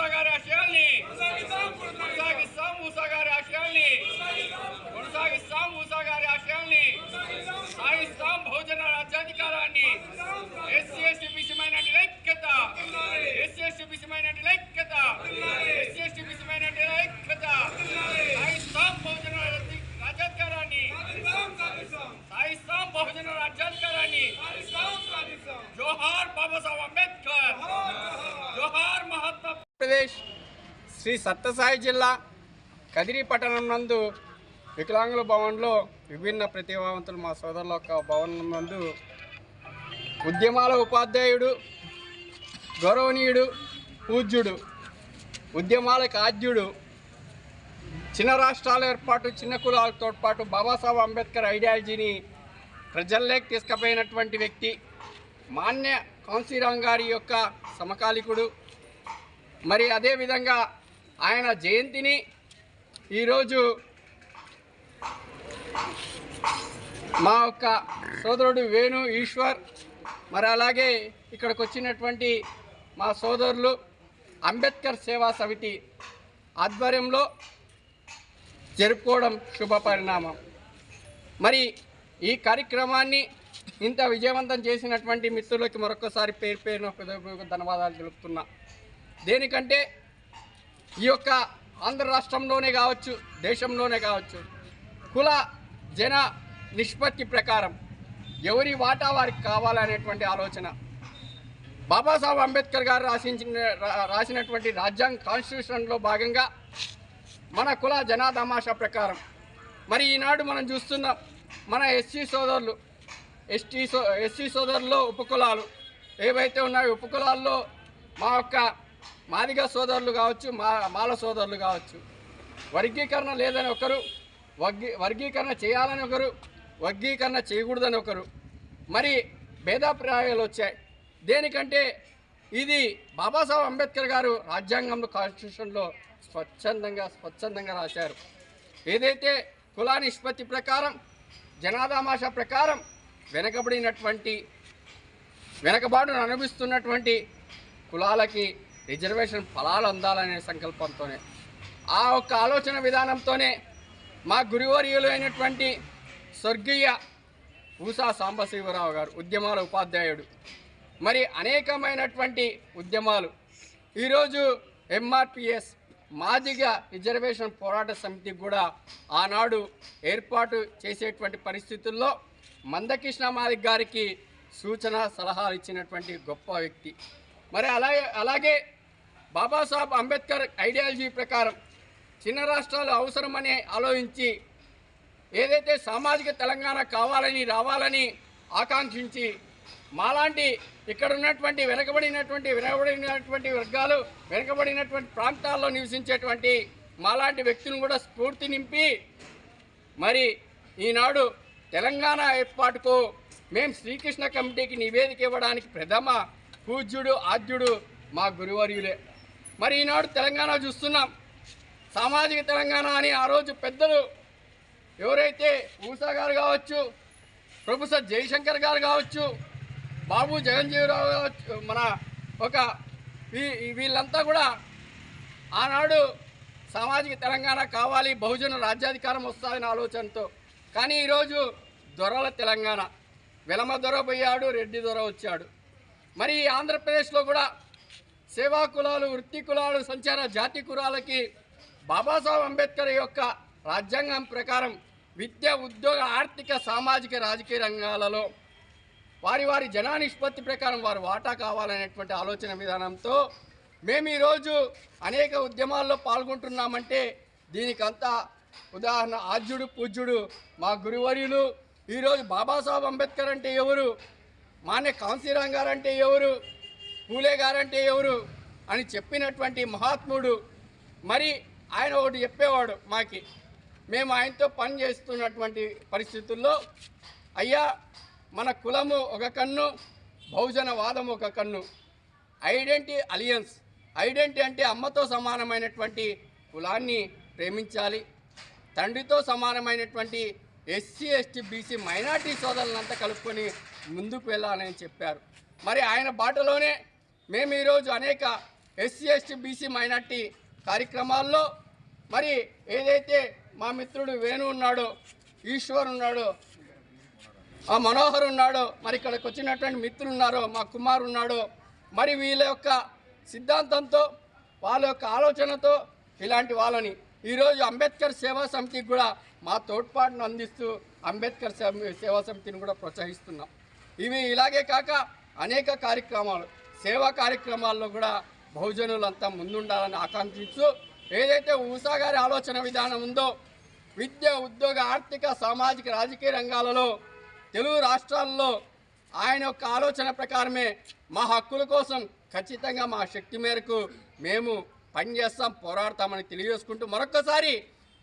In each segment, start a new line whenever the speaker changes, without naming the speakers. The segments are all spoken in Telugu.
మూసా గారి ఆశయాల్ని కొనసాగిస్తాం మూసా గారి ఆశయాల్ని కొనసాగిస్తాం మూసా గారి ఆశయాల్ని సాగిస్తాం బహుజన రాజ్యాధికారాన్ని. ఎస్సీ విషయమైన విషయమైనటువంటి ఐక్యత. ఎస్సీ ఎస్టీ విషయమైనటువంటి ఐక్యత. ఎస్సీ ఎస్టీ శ్రీ సత్యసాయి జిల్లా కదిరి పట్టణం నందు వికలాంగుల భవన్లో విభిన్న ప్రతిభావంతులు మా సోదరుల యొక్క భవనం నందు ఉద్యమాల ఉపాధ్యాయుడు గౌరవనీయుడు పూజ్యుడు ఉద్యమాలకు ఆద్యుడు చిన్న రాష్ట్రాల ఏర్పాటు చిన్న కులాలతో పాటు బాబాసాహెబ్ అంబేద్కర్ ఐడియాలజీని ప్రజల్లోకి తీసుకుపోయినటువంటి వ్యక్తి మాన్య కాంశీరామ్ గారి యొక్క సమకాలికుడు. మరి అదేవిధంగా ఆయన జయంతిని ఈరోజు మా యొక్క సోదరుడు వేణు ఈశ్వర్ మరి అలాగే ఇక్కడికి వచ్చినటువంటి మా సోదరులు అంబేద్కర్ సేవా సమితి ఆధ్వర్యంలో జరుపుకోవడం శుభ పరిణామం. మరి ఈ కార్యక్రమాన్ని ఇంత విజయవంతం చేసినటువంటి మిత్రులకి మరొకసారి పేరు పేరున ధన్యవాదాలు తెలుపుతున్నా. దేనికంటే ఈ యొక్క ఆంధ్ర రాష్ట్రంలోనే కావచ్చు దేశంలోనే కావచ్చు కుల జన నిష్పత్తి ప్రకారం ఎవరి వాటా వారికి కావాలనేటువంటి ఆలోచన. బాబాసాహెబ్ అంబేద్కర్ గారు రాసించిన రా- రాసినటువంటి రాజ్యాంగ కాన్స్టిట్యూషన్లో భాగంగా మన కుల జనాదమాషా ప్రకారం మరి ఈనాడు మనం చూస్తున్నాం మన ఎస్సీ సోదరులు ఎస్టీ సో ఎస్సీ సోదరుల్లో ఉపకులాలు ఏవైతే ఉన్నాయో ఉపకులాల్లో మా యొక్క మాదిగ సోదరులు కావచ్చు మా మాల సోదరులు కావచ్చు. వర్గీకరణ లేదని ఒకరు వర్గీ వర్గీకరణ చేయాలని ఒకరు వర్గీకరణ చేయకూడదని ఒకరు. మరి భేదాభిప్రాయాలు వచ్చాయి. దేనికంటే ఇది బాబాసాహెబ్ అంబేద్కర్ గారు రాజ్యాంగంలో కాన్స్టిట్యూషన్లో స్వచ్ఛందంగా స్వచ్ఛందంగా రాశారు. ఏదైతే కులా నిష్పత్తి ప్రకారం జనాదామాష ప్రకారం వెనకబడినటువంటి వెనకబాటును అనుభవిస్తున్నటువంటి కులాలకి రిజర్వేషన్ ఫలాలు అందాలనే సంకల్పంతోనే. ఆ ఒక్క ఆలోచన విధానంతోనే మా గురువర్యులు అయినటువంటి స్వర్గీయ ఊసా సాంబశివరావు గారు ఉద్యమాల ఉపాధ్యాయుడు. మరి అనేకమైనటువంటి ఉద్యమాలు. ఈరోజు ఎంఆర్పిఎస్ మాదిగా రిజర్వేషన్ పోరాట సమితి కూడా ఆనాడు ఏర్పాటు చేసేటువంటి పరిస్థితుల్లో మందకృష్ణ మాదిక్ గారికి సూచన సలహాలు ఇచ్చినటువంటి గొప్ప వ్యక్తి. మరి అలాగే అలాగే బాబాసాహెబ్ అంబేద్కర్ ఐడియాలజీ ప్రకారం చిన్న రాష్ట్రాలు అవసరమని ఆలోచించి ఏదైతే సామాజిక తెలంగాణ కావాలని రావాలని ఆకాంక్షించి మాలాంటి ఇక్కడ ఉన్నటువంటి వెనకబడినటువంటి వెనకబడినటువంటి వర్గాలు వెనకబడినటువంటి ప్రాంతాల్లో నివసించేటువంటి మాలాంటి వ్యక్తులను కూడా స్ఫూర్తి నింపి మరి ఈనాడు తెలంగాణ ఏర్పాటుకు మేము శ్రీకృష్ణ కమిటీకి నివేదిక ఇవ్వడానికి ప్రథమ పూజ్యుడు ఆద్యుడు మా గురువర్యులే. మరి ఈనాడు తెలంగాణ చూస్తున్నాం. సామాజిక తెలంగాణ అని ఆ రోజు పెద్దలు ఎవరైతే ఊసా గారు కావచ్చు ప్రొఫెసర్ జయశంకర్ గారు కావచ్చు బాబు జగన్జీవరావు కావచ్చు మన ఒక వీ- వీళ్ళంతా కూడా ఆనాడు సామాజిక తెలంగాణ కావాలి బహుజన రాజ్యాధికారం వస్తుందనే ఆలోచనతో. కానీ ఈరోజు దొరల తెలంగాణ. వెలమ దొర పోయాడు రెడ్డి దొర వచ్చాడు. మరి ఈ ఆంధ్రప్రదేశ్లో కూడా సేవా కులాలు వృత్తి కులాలు సంచార జాతి కులాలకి బాబాసాహెబ్ అంబేద్కర్ యొక్క రాజ్యాంగం ప్రకారం విద్య ఉద్యోగ ఆర్థిక సామాజిక రాజకీయ రంగాలలో వారి వారి జనా నిష్పత్తి ప్రకారం వారు వాటా కావాలనేటువంటి ఆలోచన విధానంతో మేము ఈరోజు అనేక ఉద్యమాల్లో పాల్గొంటున్నామంటే దీనికంతా ఉదాహరణ ఆద్యుడు పూజ్యుడు మా గురువర్యులు ఈరోజు బాబాసాహెబ్ అంబేద్కర్ అంటే ఎవరు? మాన్య కాంశీరామ్ గారు అంటే ఎవరు? పూలే గారంటే ఎవరు అని చెప్పినటువంటి మహాత్ముడు మరి ఆయన ఒకటి చెప్పేవాడు మాకి. మేము ఆయనతో పని చేస్తున్నటువంటి పరిస్థితుల్లో అయ్యా మన కులము ఒక కన్ను బహుజన వాదం ఒక కన్ను. ఐడెంటి అలియన్స్? ఐడెంటి అంటే అమ్మతో సమానమైనటువంటి కులాన్ని ప్రేమించాలి. తండ్రితో సమానమైనటువంటి ఎస్సీ ఎస్టీ బీసీ మైనార్టీ సోదరులంతా కలుపుకొని ముందుకు వెళ్ళాలని చెప్పారు. మరి ఆయన బాటలోనే మేము ఈరోజు అనేక ఎస్సీ ఎస్టీ బీసీ మైనార్టీ కార్యక్రమాల్లో మరి ఏదైతే మా మిత్రుడు వేణు ఉన్నాడో ఈశ్వర్ ఉన్నాడో ఆ మనోహర్ ఉన్నాడో మరి ఇక్కడికి వచ్చినటువంటి మిత్రులు ఉన్నారో మా కుమార్ ఉన్నాడో మరి వీళ్ళ యొక్క సిద్ధాంతంతో వాళ్ళ యొక్క ఆలోచనతో ఇలాంటి వాళ్ళని ఈరోజు అంబేద్కర్ సేవా సమితికి కూడా మా తోడ్పాటును అందిస్తూ అంబేద్కర్ సేవా సమితిని కూడా ప్రోత్సహిస్తున్నాం. ఇవి ఇలాగే కాక అనేక కార్యక్రమాలు సేవా కార్యక్రమాల్లో కూడా బహుజనులంతా ముందుండాలని ఆకాంక్షిస్తూ ఏదైతే ఊసా గారి ఆలోచన విధానం ఉందో విద్య ఉద్యోగ ఆర్థిక సామాజిక రాజకీయ రంగాలలో తెలుగు రాష్ట్రాల్లో ఆయన యొక్క ఆలోచన ప్రకారమే మా హక్కుల కోసం ఖచ్చితంగా మా శక్తి మేరకు మేము పనిచేస్తాం పోరాడతామని తెలియజేసుకుంటూ మరొక్కసారి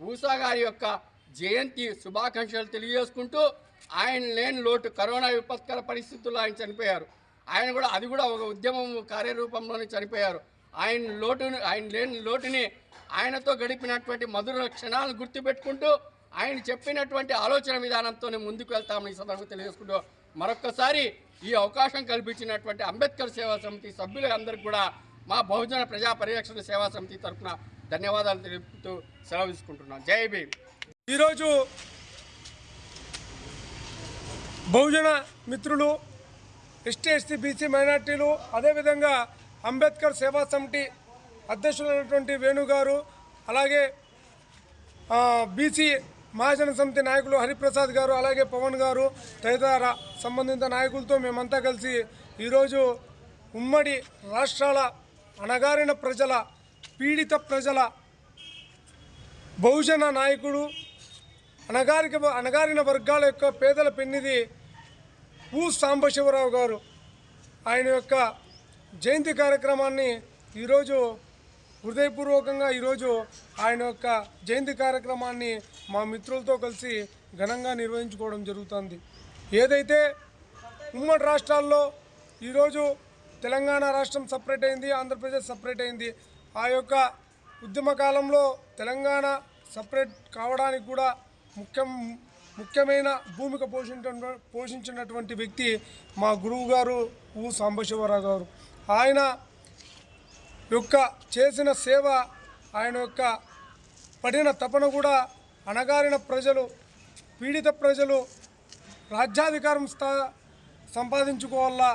ఊసా గారి యొక్క జయంతి శుభాకాంక్షలు తెలియజేసుకుంటూ ఆయన లేని లోటు కరోనా విపత్కర పరిస్థితుల్లో ఆయన చనిపోయారు. ఆయన కూడా అది కూడా ఒక ఉద్యమం కార్యరూపంలోనే చనిపోయారు. ఆయన లోటుని ఆయన లేని లోటుని ఆయనతో గడిపినటువంటి మధుర క్షణాలను గుర్తుపెట్టుకుంటూ ఆయన చెప్పినటువంటి ఆలోచన విధానంతోనే ముందుకు వెళ్తామని ఈ సందర్భంగా తెలియజేసుకుంటూ మరొక్కసారి ఈ అవకాశం కల్పించినటువంటి అంబేద్కర్ సేవా సమితి సభ్యులందరికీ కూడా మా బహుజన ప్రజా పరిరక్షణ సేవా సమితి తరఫున ధన్యవాదాలు తెలుపుతూ సెలవు తీసుకుంటున్నాం. జై భీమ్.
ఈరోజు బహుజన మిత్రులు ఎస్టీ ఎస్టీ బీసీ మైనార్టీలు అదేవిధంగా అంబేద్కర్ సేవా సమితి అధ్యక్షులైనటువంటి వేణు గారు అలాగే బీసీ మహాజన సమితి నాయకులు హరిప్రసాద్ గారు అలాగే పవన్ గారు తదితర సంబంధిత నాయకులతో మేమంతా కలిసి ఈరోజు ఉమ్మడి రాష్ట్రాల అణగారిన ప్రజల పీడిత ప్రజల బహుజన నాయకుడు అణగారిక అణగారిన వర్గాల యొక్క పేదల పెన్నిది ఊ సాంబశివరావు గారు. ఆయన యొక్క జయంతి కార్యక్రమాన్ని ఈరోజు హృదయపూర్వకంగా ఈరోజు ఆయన యొక్క జయంతి కార్యక్రమాన్ని మా మిత్రులతో కలిసి ఘనంగా నిర్వహించుకోవడం జరుగుతుంది. ఏదైతే ఉమ్మడి రాష్ట్రాల్లో ఈరోజు తెలంగాణ రాష్ట్రం సపరేట్ అయింది ఆంధ్రప్రదేశ్ సపరేట్ అయింది ఆ యొక్క ఉద్యమ కాలంలో తెలంగాణ సపరేట్ కావడానికి కూడా ముఖ్యం ముఖ్యమైన భూమిక పోషించ పోషించినటువంటి వ్యక్తి మా గురువు గారు ఊ సాంబశివరావు గారు. ఆయన యొక్క చేసిన సేవ ఆయన యొక్క పడిన తపన కూడా అణగారిన ప్రజలు పీడిత ప్రజలు రాజ్యాధికారం స్థా సంపాదించుకోవాలా?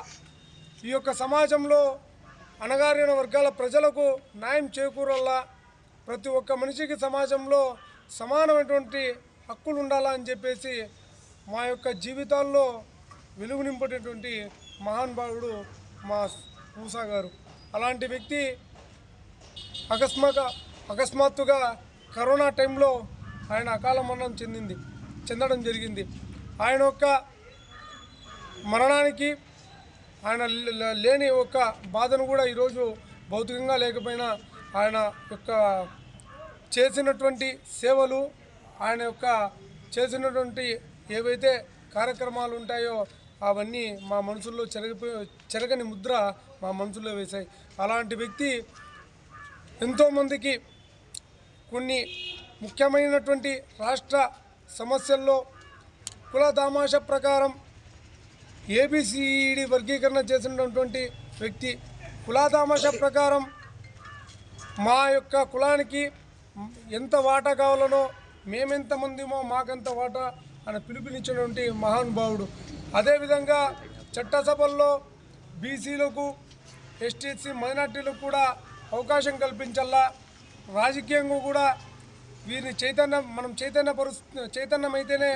ఈ యొక్క సమాజంలో అణగారిన వర్గాల ప్రజలకు న్యాయం చేకూరాలా? ప్రతి ఒక్క మనిషికి సమాజంలో సమానమైనటువంటి హక్కులు ఉండాలా అని చెప్పేసి మా యొక్క జీవితాల్లో వెలుగు నింపేటటువంటి మహానుభావుడు మా ఊసా గారు. అలాంటి వ్యక్తి అకస్మాక అకస్మాత్తుగా కరోనా టైంలో ఆయన అకాల మరణం చెందింది చెందడం జరిగింది. ఆయన యొక్క మరణానికి ఆయన లేని ఒక బాధను కూడా ఈరోజు భౌతికంగా లేకపోయినా ఆయన యొక్క చేసినటువంటి సేవలు ఆయన యొక్క చేసినటువంటి ఏవైతే కార్యక్రమాలు ఉంటాయో అవన్నీ మా మనసుల్లో చెరగిపోయి చెరగని ముద్ర మా మనసులో వేశాయి. అలాంటి వ్యక్తి ఎంతోమందికి కొన్ని ముఖ్యమైనటువంటి రాష్ట్ర సమస్యల్లో కుల దామాష ప్రకారం ఏబిసిఈడి వర్గీకరణ చేసినటువంటి వ్యక్తి కులాదామాష ప్రకారం మా యొక్క కులానికి ఎంత వాటా కావాలనో మేమెంతమందిమో మాకెంత వాటా అని పిలుపునిచ్చినటువంటి మహానుభావుడు అదేవిధంగా చట్టసభల్లో బీసీలకు ఎస్టీసీ మైనార్టీలకు కూడా అవకాశం కల్పించాలా రాజకీయంగా కూడా వీరిని చైతన్యం మనం చైతన్య పరు చైతన్యమైతేనే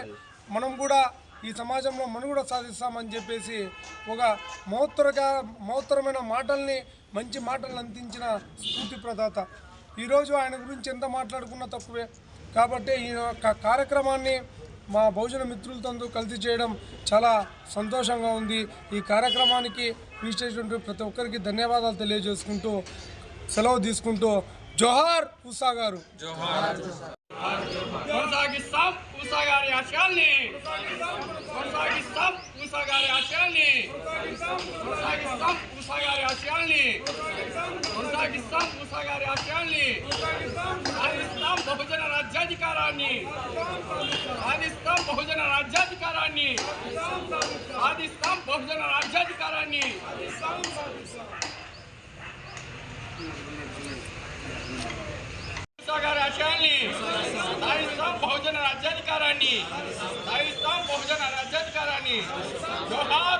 మనం కూడా ఈ సమాజంలో మనుగడ సాధిస్తామని చెప్పేసి ఒక మహోత్తరగా మహోత్తరమైన మాటల్ని మంచి మాటలు అందించిన స్ఫూర్తి ప్రదాత ఈరోజు ఆయన గురించి ఎంత మాట్లాడుకున్నా తక్కువే. కాబట్టి ఈ యొక్క కార్యక్రమాన్ని మా బహుజన మిత్రులతో కలిసి చేయడం చాలా సంతోషంగా ఉంది. ఈ కార్యక్రమానికి వీచేటువంటి ప్రతి ఒక్కరికి ధన్యవాదాలు తెలియజేసుకుంటూ సెలవు తీసుకుంటూ జోహార్ ఉషా గారు.
కొనసాగిస్తాం. గారి ఆశయాల్ని. కొనసాగిస్తాం ఊసా గారి ఆశయాల్ని కొనసాగిస్తాం ఊసా గారి ఆశయాల్ని కొనసాగిస్తాం ఊసా గారి ఆశయాల్ని సాధిస్తాం బహుజన రాజ్యాధికారాన్ని సాధిస్తాం బహుజన రాజ్యాధికారాన్ని సాధిస్తాం బహుజన రాజ్యాధికారాన్ని ఊసా గారి ఆశయాల్ని సాధిస్తాం బహుజన రాజ్యాధికారాన్ని సాధిస్తాం బహుజన రాజ్యాధికారాన్ని జోహార్